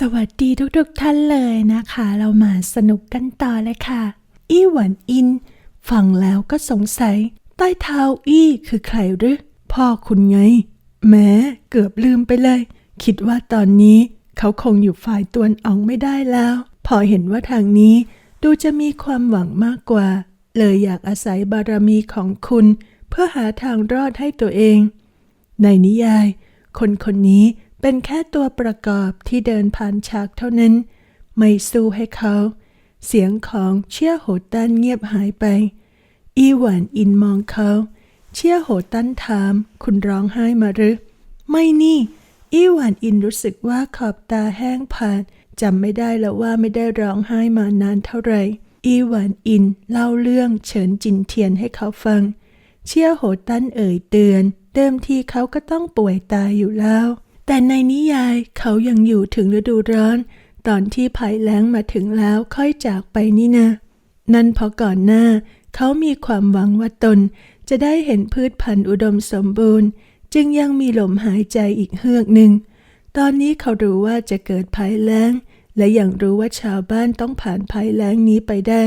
สวัสดีทุกๆท่านเลยนะคะ เรามาสนุกกันต่อเลยค่ะ อี้หวันอิน ฟังแล้วก็สงสัย ใต้เท้าอี้คือใครหรือ พ่อคุณไง แม้เกือบลืมไปเลย คิดว่าตอนนี้เขาคงอยู่ฝ่ายตวนอองไม่ได้แล้ว พอเห็นว่าทางนี้ ดูจะมีความหวังมากกว่า เลยอยากอาศัยบารมีของคุณ เพื่อหาทางรอดให้ตัวเอง ในนิยาย คนคนนี้ เป็นแค่ตัวประกอบที่เดินผ่านฉากเท่านั้น ไม่สู้ให้เขา เสียงของเชี่ยโหตันเงียบหายไป อีหวานอินมองเขา เชี่ยโหตันถาม คุณร้องไห้มาหรือ ไม่นี่ อีหวานอินรู้สึกว่าขอบตาแห้งผากจำไม่ได้แล้วว่าไม่ได้ร้องไห้มานานเท่าไหร่อีหวานอินเล่าเรื่องเฉินจินเทียนให้เขาฟัง เชี่ยโหตันเอ่ยเตือน เดิมทีเขาก็ต้องป่วยตายอยู่แล้ว แต่ในนิยายเขายังอยู่ถึงฤดูร้อน ตอนที่ภัยแล้งมาถึงแล้วค่อยจากไปนี่นะ นั่นเพราะก่อนหน้า เขามีความหวังว่าตน จะได้เห็นพืชพันธุ์อุดมสมบูรณ์ จึงยังมีลมหายใจอีกเฮือกหนึ่ง ตอนนี้เขารู้ว่าจะเกิดภัยแล้ง และยังรู้ว่าชาวบ้านต้องผ่านภัยแล้งนี้ไปได้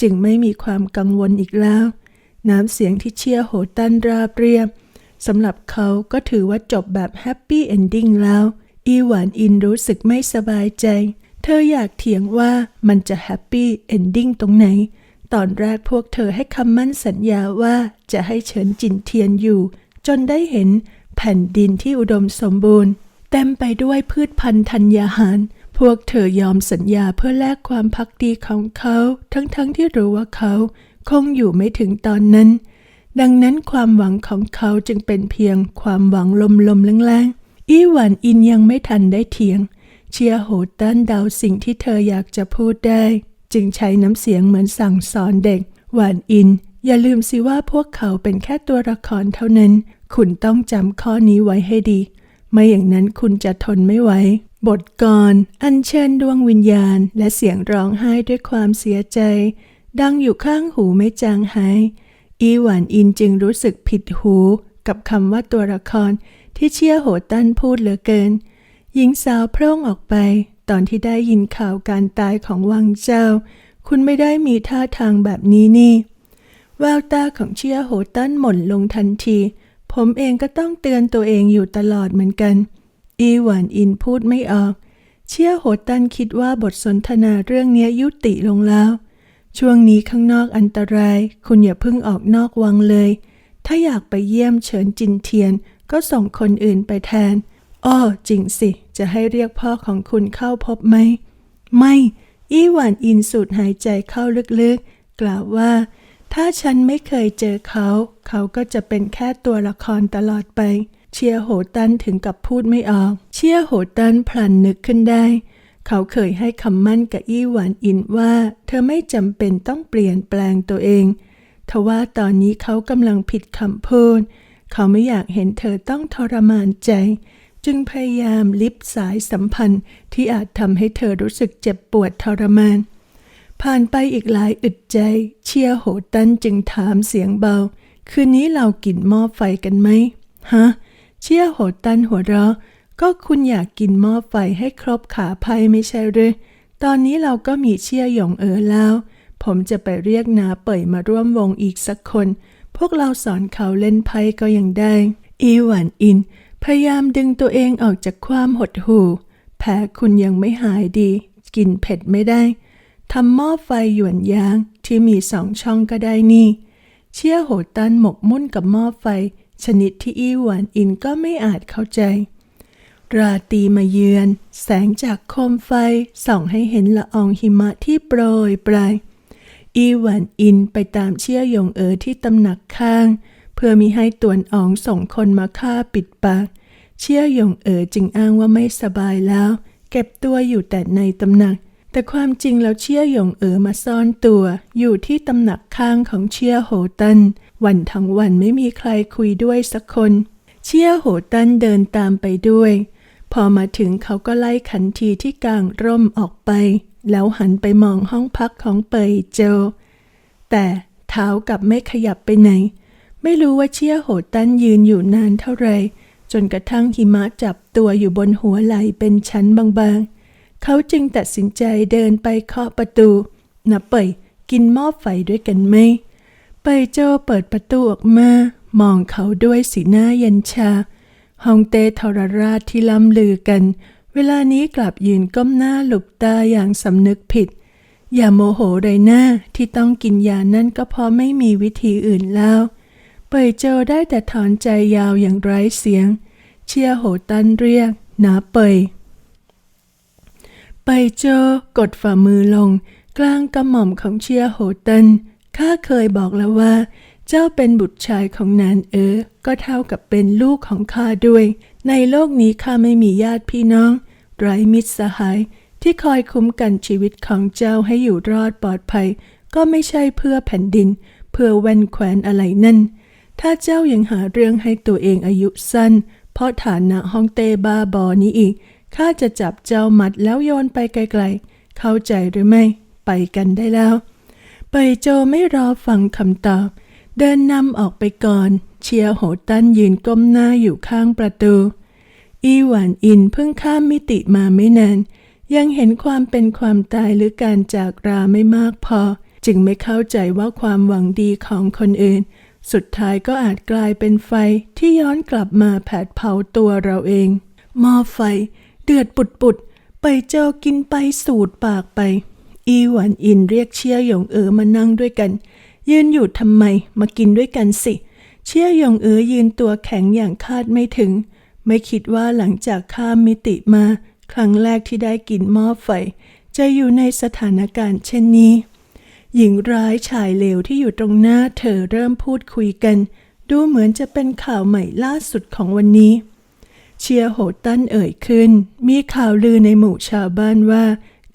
จึงไม่มีความกังวลอีกแล้ว น้ำเสียงที่เชียร์โหดตันราบเรียบ สำหรับเขาก็ถือว่าจบแบบแฮปปี้เอนดิ้งแล้ว อีหวานอินรู้สึกไม่สบายใจ เธออยากเถียงว่ามันจะแฮปปี้เอนดิ้งตรงไหน ตอนแรกพวกเธอให้คำมั่นสัญญาว่าจะให้เฉินจินเทียนอยู่ จนได้เห็นแผ่นดินที่อุดมสมบูรณ์ เต็มไปด้วยพืชพันธุ์ธัญญาหาร พวกเธอยอมสัญญาเพื่อแลกความพักดีของเขา ทั้งๆทที่รู้ว่าเขา คงอยู่ไม่ถึงตอนนั้น ดังนั้นความหวังของเขาจึงเป็นเพียงความหวังลมๆแรงๆ อีหวันอินยังไม่ทันได้เถียง เชียร์โหตันเดาสิ่งที่เธออยากจะพูดได้ จึงใช้น้ำเสียงเหมือนสั่งสอนเด็ก หวานอิน อย่าลืมสิว่าพวกเขาเป็นแค่ตัวละครเท่านั้น คุณต้องจำข้อนี้ไว้ให้ดี ไม่อย่างนั้นคุณจะทนไม่ไหวบทกรอัญเชิญดวงวิญญาณ และเสียงร้องไห้ด้วยความเสียใจ ดังอยู่ข้างหูไม่จางหาย อีหวานอินจึงรู้สึกผิดหูกับคำว่าตัวละครที่เชี่ยโหตันพูดเหลือเกิน หญิงสาวพร่องออกไป ตอนที่ได้ยินข่าวการตายของวังเจ้า คุณไม่ได้มีท่าทางแบบนี้นี่แววตาของเชียโหตันหม่นลงทันที ผมเองก็ต้องเตือนตัวเองอยู่ตลอดเหมือนกัน อีหวานอินพูดไม่ออก เชียโหตันคิดว่าบทสนทนาเรื่องนี้ยุติลงแล้ว ช่วงนี้ข้างนอกอันตราย คุณอย่าเพิ่งออกนอกวังเลย ถ้าอยากไปเยี่ยมเฉินจินเทียน ก็ส่งคนอื่นไปแทน อ้อจริงสิ จะให้เรียกพ่อของคุณเข้าพบไหม ไม่ อี้หวานอินสูดหายใจเข้าลึกๆ กล่าวว่า ถ้าฉันไม่เคยเจอเขา เขาก็จะเป็นแค่ตัวละครตลอดไป เชียโหตันถึงกับพูดไม่ออก เชียโหตันพลันนึกขึ้นได้ เขาเคยให้คำมั่นกับอี้หวานอินว่า เธอไม่จำเป็นต้องเปลี่ยนแปลงตัวเองทว่าตอนนี้เขากำลังผิดคำพูด เขาไม่อยากเห็นเธอต้องทรมานใจ จึงพยายามลิบสายสัมพันธ์ที่อาจทำให้เธอรู้สึกเจ็บปวดทรมาน ผ่านไปอีกหลายอึดใจ เชียโหตันจึงถามเสียงเบา คืนนี้เรากินหม้อไฟกันไหมฮะเชียโหตันหัวเราะ ก็คุณอยากกินหม้อไฟให้ครบขาภัยไม่ใช่หรือ ตอนนี้เราก็มีเชียหยงเอ๋อแล้ว ผมจะไปเรียกนาเป่ยมาร่วมวงอีกสักคน พวกเราสอนเขาเล่นไพ่ก็ยังได้ อีหวานอิน พยายามดึงตัวเองออกจากความหดหู่ แผลคุณยังไม่หายดี กินเผ็ดไม่ได้ ทำหม้อไฟหยวนยางที่มีสองช่องก็ได้นี่ เชี่ยโหตันหมกมุ่นกับหม้อไฟ ชนิดที่อีหวานอินก็ไม่อาจเข้าใจ ราตรีมาเยือน แสงจากโคมไฟส่องให้เห็นละอองหิมะที่โปรยปลายอีหวันอินไปตามเชี่ยหยงเอ๋อที่ตำหนักข้าง เพื่อมิให้ตวนอองส่งคนมาฆ่าปิดปาก เชี่ยหยงเอ๋อจึงอ้างว่าไม่สบายแล้ว เก็บตัวอยู่แต่ในตำหนัก แต่ความจริงแล้วเชี่ยหยงเอ๋อมาซ่อนตัว อยู่ที่ตำหนักข้างของเชี่ยโหตันวันทั้งวันไม่มีใครคุยด้วยสักคน เชี่ยโหตันเดินตามไปด้วย พอมาถึงเขาก็ไล่ขันทีที่กลางร่มออกไป แล้วหันไปมองห้องพักของเปยโจ แต่เท้ากลับไม่ขยับไปไหน ไม่รู้ว่าเชี่ยโหดตันยืนอยู่นานเท่าไร จนกระทั่งหิมะจับตัวอยู่บนหัวไหล่เป็นชั้นบางๆ เขาจึงตัดสินใจเดินไปเคาะประตูนะเปยกินหม้อไฟด้วยกันไหมเปยโจเปิดประตูออกมามองเขาด้วยสีหน้าเย็นชา ฮองเต้ทรราชที่ล่ำลือกัน เวลานี้กลับยืนก้มหน้าหลบตาอย่างสำนึกผิด อย่าโมโหเลยนะที่ต้องกินยานั่นก็เพราะไม่มีวิธีอื่นแล้ว เปยโจได้แต่ถอนใจยาวอย่างไร้เสียง เชียโหตันเรียกนาเปยไปยโจกดฝ่ามือลง กลางกระหม่อมของเชียโหตันข้าเคยบอกแล้วว่า เจ้าเป็นบุตรชายของนานเออก็เท่ากับเป็นลูกของข้าด้วย ในโลกนี้ข้าไม่มีญาติพี่น้อง ไร้มิตรสหาย ที่คอยคุ้มกันชีวิตของเจ้าให้อยู่รอดปลอดภัย ก็ไม่ใช่เพื่อแผ่นดิน เพื่อแว่นแขวนอะไรนั่น ถ้าเจ้ายังหาเรื่องให้ตัวเองอายุสั้น เพราะฐานะห้องเต้บ้าบอนี้อีกข้าจะจับเจ้ามัดแล้วโยนไปไกลๆ เข้าใจหรือไม่ ไปกันได้แล้วเปโจไม่รอฟังคำตอบ เดินนำออกไปก่อน เชียร์โหตันยืนก้มหน้าอยู่ข้างประตู อีหวานอินเพิ่งข้ามมิติมาไม่นาน ยังเห็นความเป็นความตายหรือการจากราไม่มากพอ จึงไม่เข้าใจว่าความหวังดีของคนอื่น สุดท้ายก็อาจกลายเป็นไฟที่ย้อนกลับมาแผดเผาตัวเราเองหม้อไฟ เดือดปุดปุดๆไปเจอกินไปสูดปากไป อีหวันอินเรียกเชี่ยหยงเอ๋อมานั่งด้วยกัน ยืนอยู่ทำไม มากินด้วยกันสิ เชี่ยหยงเอ๋อยืนตัวแข็งอย่างคาดไม่ถึง ไม่คิดว่าหลังจากข้ามมิติมา ครั้งแรกที่ได้กินหม้อไฟ จะอยู่ในสถานการณ์เช่นนี้ หญิงร้ายชายเลวที่อยู่ตรงหน้าเธอเริ่มพูดคุยกัน ดูเหมือนจะเป็นข่าวใหม่ล่าสุดของวันนี้ เชียโหตันเอ่ยขึ้น มีข่าวลือในหมู่ชาวบ้านว่า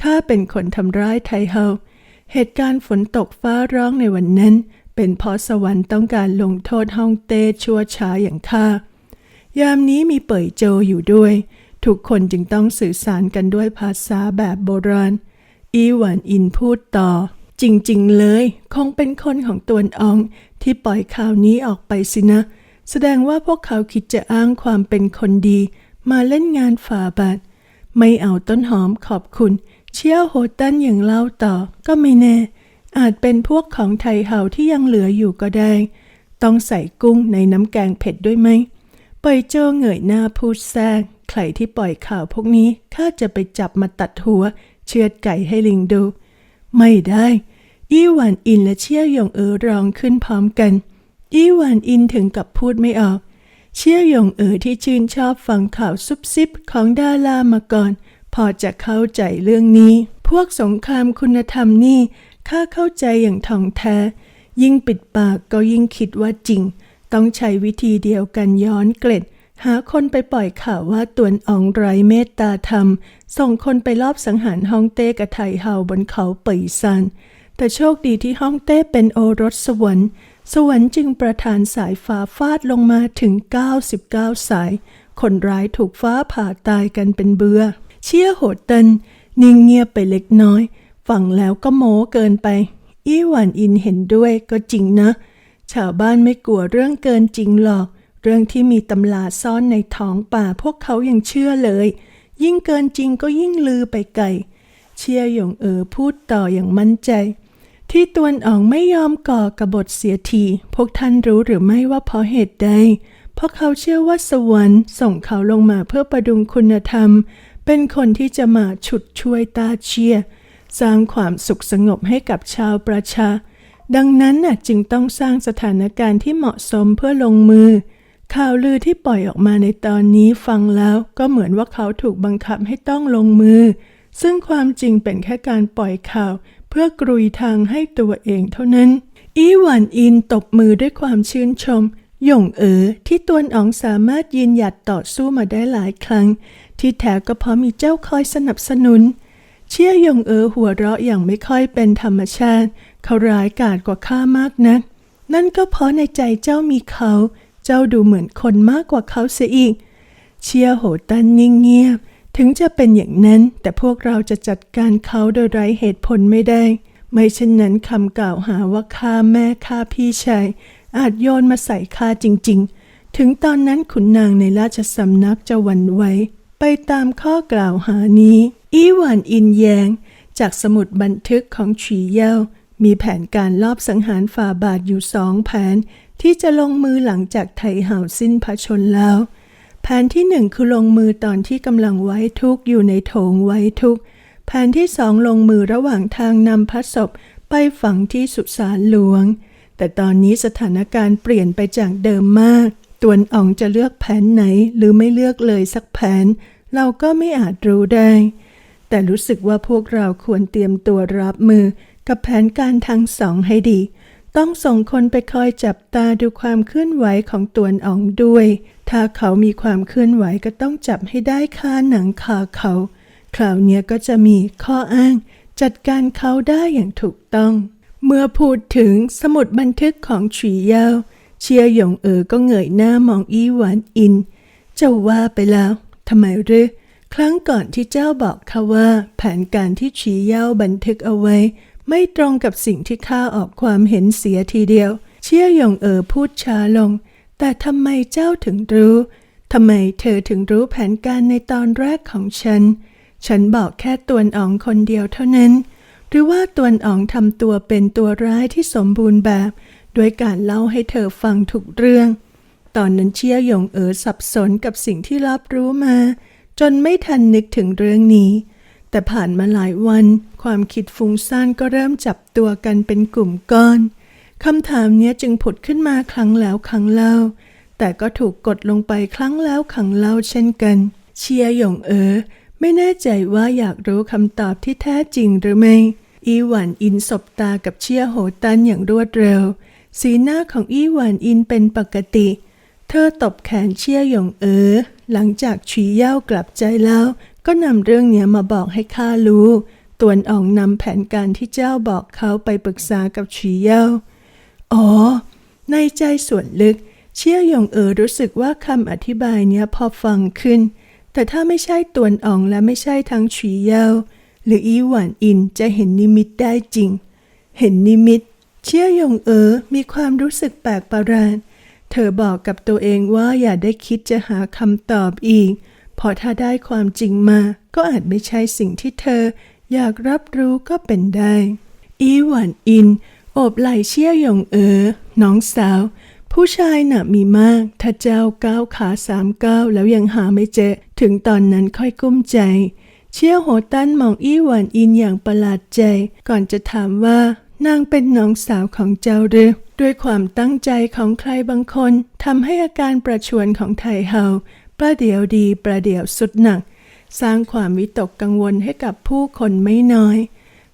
ข้าเป็นคนทำร้ายไทเฮา เหตุการณ์ฝนตกฟ้าร้องในวันนั้น เป็นเพราะสวรรค์ต้องการลงโทษฮ่องเต้ชั่วช้าอย่างข้ายามนี้มีเป่ยโจอยู่ด้วย ทุกคนจึงต้องสื่อสารกันด้วยภาษาแบบโบราณ อีหวานอินพูดต่อ จริงๆเลย คงเป็นคนของตวนอองที่ปล่อยข่าวนี้ออกไปสินะ แสดงว่าพวกเขาคิดจะอ้างความเป็นคนดี มาเล่นงานฝ่าบาท ไม่เอาต้นหอมขอบคุณ เชี่ยวโฮตันอย่างเล่าต่อ ก็ไม่แน่ อาจเป็นพวกของไทยเฮาที่ยังเหลืออยู่ก็ได้ ต้องใส่กุ้งในน้ำแกงเผ็ดด้วยไหมปล่อยโจเงยหน้าพูดแซงใครที่ปล่อยข่าวพวกนี้ข้าจะไปจับมาตัดหัว เชือดไก่ให้ลิงดู ไม่ได้อี้หวานอินและเชี่ยวหยงเอ๋อร้องขึ้นพร้อมกันอี้หวานอินถึงกับพูดไม่ออก เชี่ยวหยงเอ๋อที่ชื่นชอบฟังข่าวซุบซิบของดารามาก่อน พอจะเข้าใจเรื่องนี้ พวกสงครามคุณธรรมนี่ข้าเข้าใจอย่างท่องแท้ ยิ่งปิดปากก็ยิ่งคิดว่าจริง ต้องใช้วิธีเดียวกันย้อนเกล็ด หาคนไปปล่อยข่าวว่าตวนอองไรเมตตาธรรม ส่งคนไปลอบสังหารฮ่องเต้กับไทเฮาบนเขาเป่ยซานแต่โชคดีที่ฮ่องเต้เป็นโอรสสวรรค์ สวรรค์จึงประทานสายฟ้าฟาดลงมาถึง 99 สาย คนร้ายถูกฟ้าผ่าตายกันเป็นเบือ เชี่ยโหดเตัน นิ่งเงียบไปเล็กน้อย ฟังแล้วก็โม้เกินไป อี้หวานอินเห็นด้วยก็จริงนะ ชาวบ้านไม่กลัวเรื่องเกินจริงหรอก เรื่องที่มีตำราซ่อนในท้องป่าพวกเขายังเชื่อเลย ยิ่งเกินจริงก็ยิ่งลือไปไกล เชี่ยหยงเอ๋อพูดต่ออย่างมั่นใจที่ตวนอ่องไม่ยอมก่อกบฏเสียที พวกท่านรู้หรือไม่ว่าเพราะเหตุใด เพราะเขาเชื่อว่าสวรรค์ส่งเขาลงมาเพื่อประดุงคุณธรรม เป็นคนที่จะมาฉุดช่วยตาเชีย สร้างความสุขสงบให้กับชาวประชา ดังนั้นน่ะจึงต้องสร้างสถานการณ์ที่เหมาะสมเพื่อลงมือ ข่าวลือที่ปล่อยออกมาในตอนนี้ฟังแล้วก็เหมือนว่าเขาถูกบังคับให้ต้องลงมือ ซึ่งความจริงเป็นแค่การปล่อยข่าว เพื่อกรุยทางให้ตัวเองเท่านั้น อีหวันอินตบมือด้วยความชื่นชม หย่งเอ๋อที่ตวนอ๋องสามารถยืนหยัดต่อสู้มาได้หลายครั้ง ที่แท้ก็เพราะมีเจ้าคอยสนับสนุน เชี่ยหยงเอ๋อหัวเราะอย่างไม่ค่อยเป็นธรรมชาติ เขาร้ายกาจกว่าข้ามากนัก นั่นก็เพราะในใจเจ้ามีเขา เจ้าดูเหมือนคนมากกว่าเขาเสียอีก เชี่ยโหตันนิ่งเงียบ ถึงจะเป็นอย่างนั้นแต่พวกเราจะจัดการเขาโดยไร้เหตุผลไม่ได้ ไม่เช่นนั้นคำกล่าวหาว่าฆ่าแม่ฆ่าพี่ชาย อาจโยนมาใส่ข้าจริง ๆ ถึงตอนนั้นขุนนางในราชสำนักจะหวั่นไหวไปตามข้อกล่าวหานี้ อีหวานอินแยง จากสมุดบันทึกของฉีเย่ามีแผนการลอบสังหารฝ่าบาทอยู่สองแผน ที่จะลงมือหลังจากไทเห่าสิ้นพระชนแล้ว แผนที่หนึ่งคือลงมือตอนที่กำลังไว้ทุกอยู่ในโถงไว้ทุกแผนที่สองลงมือระหว่างทางนำพระศพไปฝังที่สุสานหลวง แต่ตอนนี้สถานการณ์เปลี่ยนไปจากเดิมมาก ตวนอ่องจะเลือกแผนไหนหรือไม่เลือกเลยสักแผน เราก็ไม่อาจรู้ได้ แต่รู้สึกว่าพวกเราควรเตรียมตัวรับมือกับแผนการทั้งสองให้ดี ต้องส่งคนไปคอยจับตาดูความเคลื่อนไหวของตวนอ่องด้วย ถ้าเขามีความเคลื่อนไหวก็ต้องจับให้ได้คาหนังคาเขา คราวเนี้ยก็จะมีข้ออ้าง จัดการเขาได้อย่างถูกต้อง เมื่อพูดถึงสมุดบันทึกของฉีเย่าเชียหยงเอ๋อก็เงยหน้ามองอีหวานอิน เจ้าว่าไปแล้วทำไมหรือครั้งก่อนที่เจ้าบอกข้าว่า แผนการที่ฉีเย่าบันทึกเอาไว้ ไม่ตรงกับสิ่งที่ข้าออกความเห็นเสียทีเดียว เชี่ยหยงเอ๋อพูดช้าลง แต่ทำไมเจ้าถึงรู้ทำไมเธอถึงรู้แผนการในตอนแรกของฉัน ฉันบอกแค่ตวนอ๋องคนเดียวเท่านั้น หรือว่าตวนอ๋องทำตัวเป็นตัวร้ายที่สมบูรณ์แบบโดยการเล่าให้เธอฟังทุกเรื่อง ตอนนั้นเชี่ยหยงเอ๋อสับสนกับสิ่งที่รับรู้มา จนไม่ทันนึกถึงเรื่องนี้ แต่ผ่านมาหลายวัน ความคิดฟุ้งซ่านก็เริ่มจับตัวกันเป็นกลุ่มก้อนคำถามเนี้ยจึงผุดขึ้นมาครั้งแล้วครั้งเล่า แต่ก็ถูกกดลงไปครั้งแล้วครั้งเล่าเช่นกัน เชียหยงเอ๋อไม่แน่ใจว่าอยากรู้คำตอบที่แท้จริงหรือไม่ อีหวันอินสบตากับเชียโหตันอย่างรวดเร็ว สีหน้าของอีหวันอินเป็นปกติ เธอตบแขนเชียหยงเอ๋อหลังจากฉีเย่ากลับใจแล้ว ก็นำเรื่องเนี้ยมาบอกให้ข้ารู้ ตวนอ่องนำแผนการที่เจ้าบอกเขาไปปรึกษากับฉีเย่าอ๋อ ในใจส่วนลึก เชี่ยหยงเอ๋อรู้สึกว่าคำอธิบายเนี้ยพอฟังขึ้น แต่ถ้าไม่ใช่ตวนอ่องและไม่ใช่ทั้งฉีเย่า หรืออีหวานอินจะเห็นนิมิตได้จริง เห็นนิมิต เชี่ยหยงเอ๋อมีความรู้สึกแปลกประหลาดเธอบอกกับตัวเองว่าอย่าได้คิดจะหาคำตอบอีก เพราะถ้าได้ความจริงมา ก็อาจไม่ใช่สิ่งที่เธอ อยากรับรู้ก็เป็นได้ อีหวานอิน โอบไหล่เชี่ยหยงเอ๋อน้องสาวผู้ชายน่ะมีมาก ถ้าเจ้าก้าวขาสามก้าวแล้วยังหาไม่เจอ ถึงตอนนั้นค่อยกุ้มใจ เชี่ยวโหตันมองอี้หวานอินอย่างประหลาดใจ ก่อนจะถามว่านางเป็นน้องสาวของเจ้าหรือ ด้วยความตั้งใจของใครบางคนทำให้อาการประชวนของไทเฮาประเดี๋ยวดีประเดี๋ยวสุดหนัก สร้างความวิตกกังวลให้กับผู้คนไม่น้อย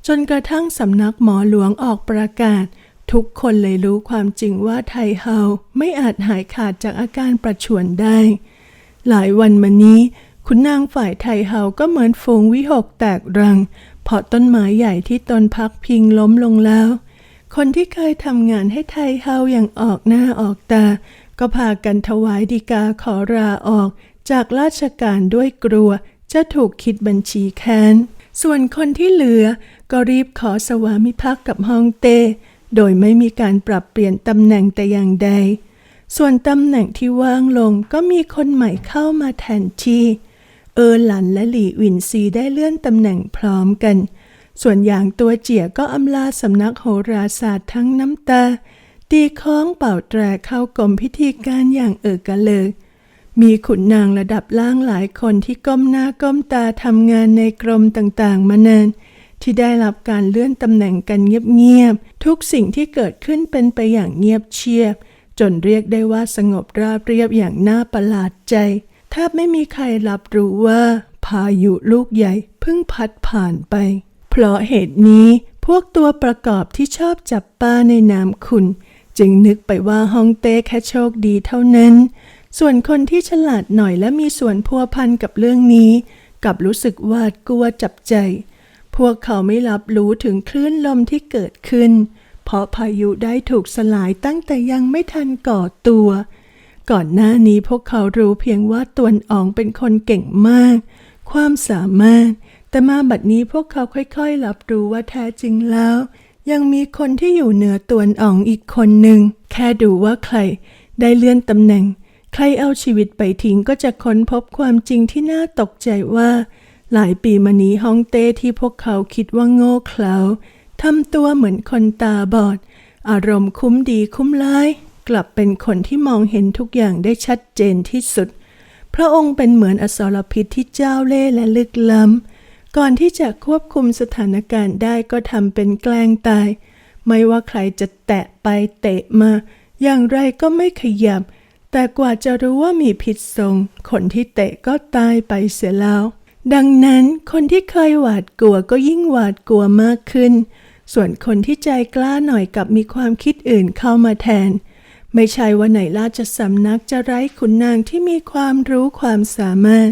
จนกระทั่งสำนักหมอหลวงออกประกาศ ทุกคนเลยรู้ความจริงว่าไทเฮาไม่อาจหายขาดจากอาการประชวนได้ หลายวันมานี้ คุณนางฝ่ายไทเฮาก็เหมือนฝูงวิหกแตกรัง เพราะต้นไม้ใหญ่ที่ตนพักพิงล้มลงแล้ว คนที่เคยทำงานให้ไทเฮาอย่างออกหน้าออกตา ก็พากันถวายดีกาขอลาออก จากราชการด้วยกลัว จะถูกคิดบัญชีแค้น ส่วนคนที่เหลือก็รีบขอสวามิภักดิ์กับฮองเต้โดยไม่มีการปรับเปลี่ยนตำแหน่งแต่อย่างใด ส่วนตำแหน่งที่ว่างลงก็มีคนใหม่เข้ามาแทนที่ เออหลันและหลี่หวินซีได้เลื่อนตำแหน่งพร้อมกัน ส่วนอย่างตัวเจี๋ยก็อำลาสำนักโหราศาสตร์ทั้งน้ำตา ตีคล้องเป่าแตรเข้ากรมพิธีการอย่างเอิกกระเลิกมีขุนนางระดับล่างหลายคนที่ก้มหน้าก้มตาทำงานในกรมต่างๆ มานาน ที่ได้รับการเลื่อนตำแหน่งกันเงียบๆ ทุกสิ่งที่เกิดขึ้นเป็นไปอย่างเงียบเชียบ จนเรียกได้ว่าสงบราบเรียบอย่างน่าประหลาดใจ บไม่มีใครรับรู้ว่า พายุลูกใหญ่เพิ่งพัดผ่านไป เพราะเหตุนี้พวกตัวประกอบที่ชอบจับปลาในน้ำขุนจึงนึกไปว่าฮองเต้แค่โชคดีเท่านั้น ส่วนคนที่ฉลาดหน่อยและมีส่วนพัวพันกับเรื่องนี้กับรู้สึกวาดกลัวจับใจ พวกเขาไม่รับรู้ถึงคลื่นลมที่เกิดขึ้น เพราะพายุได้ถูกสลายตั้งแต่ยังไม่ทันก่อตัว ก่อนหน้านี้พวกเขารู้เพียงว่าตวนอ๋องเป็นคนเก่งมาก ความสามารถ แต่มาบัดนี้พวกเขาค่อยๆรับรู้ว่าแท้จริงแล้ว ยังมีคนที่อยู่เหนือตวนอ๋องอีกคนหนึ่ง แค่ดูว่าใคร ได้เลื่อนตำแหน่ง ใครเอาชีวิตไปทิ้งก็จะค้นพบความจริงที่น่าตกใจว่า หลายปีมานี้ฮ่องเต้ที่พวกเขาคิดว่าโง่เขลาทำตัวเหมือนคนตาบอด อารมณ์คุ้มดีคุ้มร้าย กลับเป็นคนที่มองเห็นทุกอย่างได้ชัดเจนที่สุด พระองค์เป็นเหมือนอสรพิษที่เจ้าเล่และลึกล้ำ ก่อนที่จะควบคุมสถานการณ์ได้ก็ทำเป็นแกล้งตาย ไม่ว่าใครจะแตะไปเตะมา อย่างไรก็ไม่ขยับ แต่กว่าจะรู้ว่ามีพิษสงคนที่เตะก็ตายไปเสียแล้ว ดังนั้นคนที่เคยหวาดกลัวก็ยิ่งหวาดกลัวมากขึ้นส่วนคนที่ใจกล้าหน่อยกับมีความคิดอื่นเข้ามาแทน ไม่ใช่ว่าไหนราชสำนักจะไร้ขุนนางที่มีความรู้ความสามารถ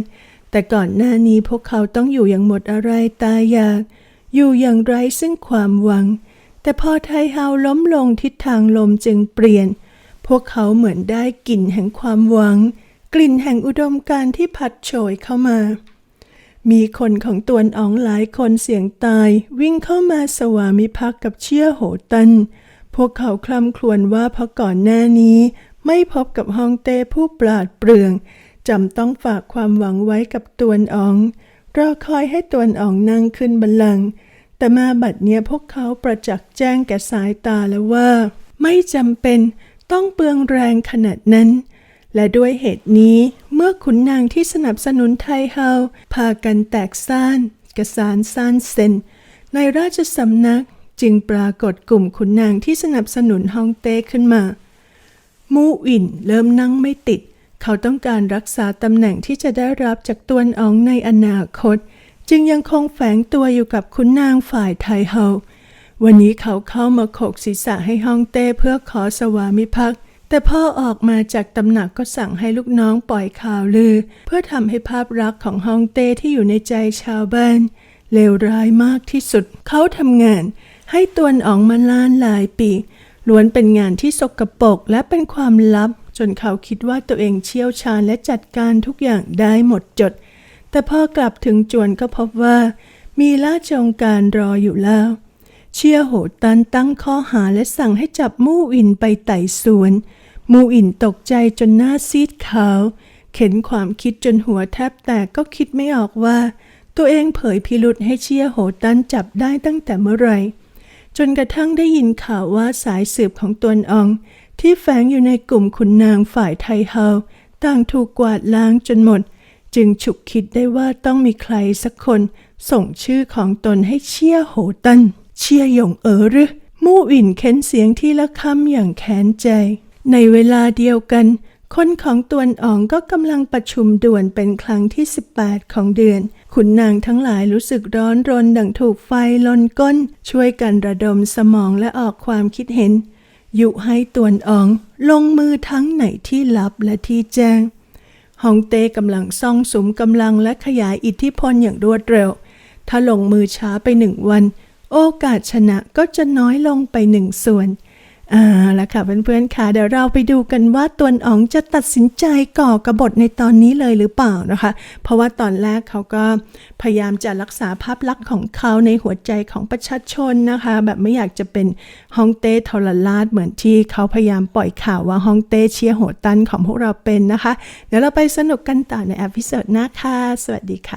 แต่ก่อนหน้านี้พวกเขาต้องอยู่อย่างหมดอะไรตายอยาก อยู่อย่างไร้ซึ่งความหวัง แต่พอไทเฮาล้มลงทิศทางลมจึงเปลี่ยน พวกเขาเหมือนได้กลิ่นแห่งความหวัง กลิ่นแห่งอุดมการที่พัดโชยเข้ามา มีคนของตวนอ๋องหลายคนเสียงตาย วิ่งเข้ามาสวามิภักดิ์กับเชี่ยโหตัน พวกเขาคลำครวญว่าเพราะก่อนหน้านี้ ไม่พบกับฮองเต้ผู้ปราดเปรื่องจำต้องฝากความหวังไว้กับตวนอ๋องรอคอยให้ตวนอ๋องนั่งขึ้นบัลลังก์แต่มาบัดเนี้ยพวกเขาประจักษ์แจ้งแก่สายตาแล้วว่า ไม่จำเป็นต้องเปลืองแรงขนาดนั้น และด้วยเหตุนี้เมื่อขุนนางที่สนับสนุนไทเฮาพากันแตกซ่านกระสานซ่านเซนในราชสำนัก จึงปรากฏกลุ่มขุนนางที่สนับสนุนฮองเต้ขึ้นมา มูอินเริ่มนั่งไม่ติด เขาต้องการรักษาตำแหน่งที่จะได้รับจากตวนอองในอนาคต จึงยังคงแฝงตัวอยู่กับขุนนางฝ่ายไทเฮาวันนี้เขาเข้ามาโขกศีรษะให้ฮองเต้เพื่อขอสวามิภักดิ์แต่พ่อออกมาจากตำหนักก็สั่งให้ลูกน้องปล่อยข่าวลือ เพื่อทำให้ภาพลักษณ์ของฮองเต้ที่อยู่ในใจชาวบ้านเลวร้ายมากที่สุด เขาทำงาน ให้ตวนอองมาล้านหลายปีล้วนเป็นงานที่สกปรกและเป็นความลับ จนเขาคิดว่าตัวเองเชี่ยวชาญและจัดการทุกอย่างได้หมดจด แต่พอกลับถึงจวนก็พบว่า มีราชองการรออยู่แล้ว เชี่ยโหตันตั้งข้อหาและสั่งให้จับมู่อินไปไต่สวน มู่อินตกใจจนหน้าซีดขาว เข็นความคิดจนหัวแทบแตกก็คิดไม่ออกว่า ตัวเองเผยพิรุษให้เชี่ยโหตันจับได้ตั้งแต่เมื่อไหร่ จนกระทั่งได้ยินข่าวว่าสายสืบของตวนออง ที่แฝงอยู่ในกลุ่มขุนนางฝ่ายไทเฮาต่างถูกกวาดล้างจนหมด จึงฉุกคิดได้ว่าต้องมีใครสักคนส่งชื่อของตนให้เชี่ยโหตัน เชี่ยหยงเอ๋อหรือมู่อินเค้นเสียงที่ละคำอย่างแค้นใจ ในเวลาเดียวกัน คนของตวนอ๋องก็กำลังประชุมด่วนเป็นครั้งที่ 18 ของเดือน ขุนนางทั้งหลายรู้สึกร้อนรนดังถูกไฟลนก้น ช่วยกันระดมสมองและออกความคิดเห็น ยุให้ตวนอ๋องลงมือทั้งไหนที่ลับและที่แจ้งฮองเต้กำลังซ่องสุมกำลังและขยายอิทธิพลอย่างรวดเร็ว ถ้าลงมือช้าไปหนึ่งวัน โอกาสชนะก็จะน้อยลงไปหนึ่งส่วน อ่าละค่ะเพื่อนๆค่ะเดี๋ยวเราไปดูกันว่าตวนอ๋องจะตัดสินใจก่อกระบฏในตอนนี้เลยหรือเปล่านะคะ เพราะว่าตอนแรกเขาก็พยายามจะรักษาภาพลักษณ์ของเขาในหัวใจของประชาชนนะคะ แบบไม่อยากจะเป็นฮองเต้ทรราชเหมือนที่เขาพยายามปล่อยข่าวว่าฮองเต้เชียร์โหตันของพวกเราเป็นนะคะ เดี๋ยวเราไปสนุกกันต่อในอพิโซดหน้าค่ะสวัสดีค่ะ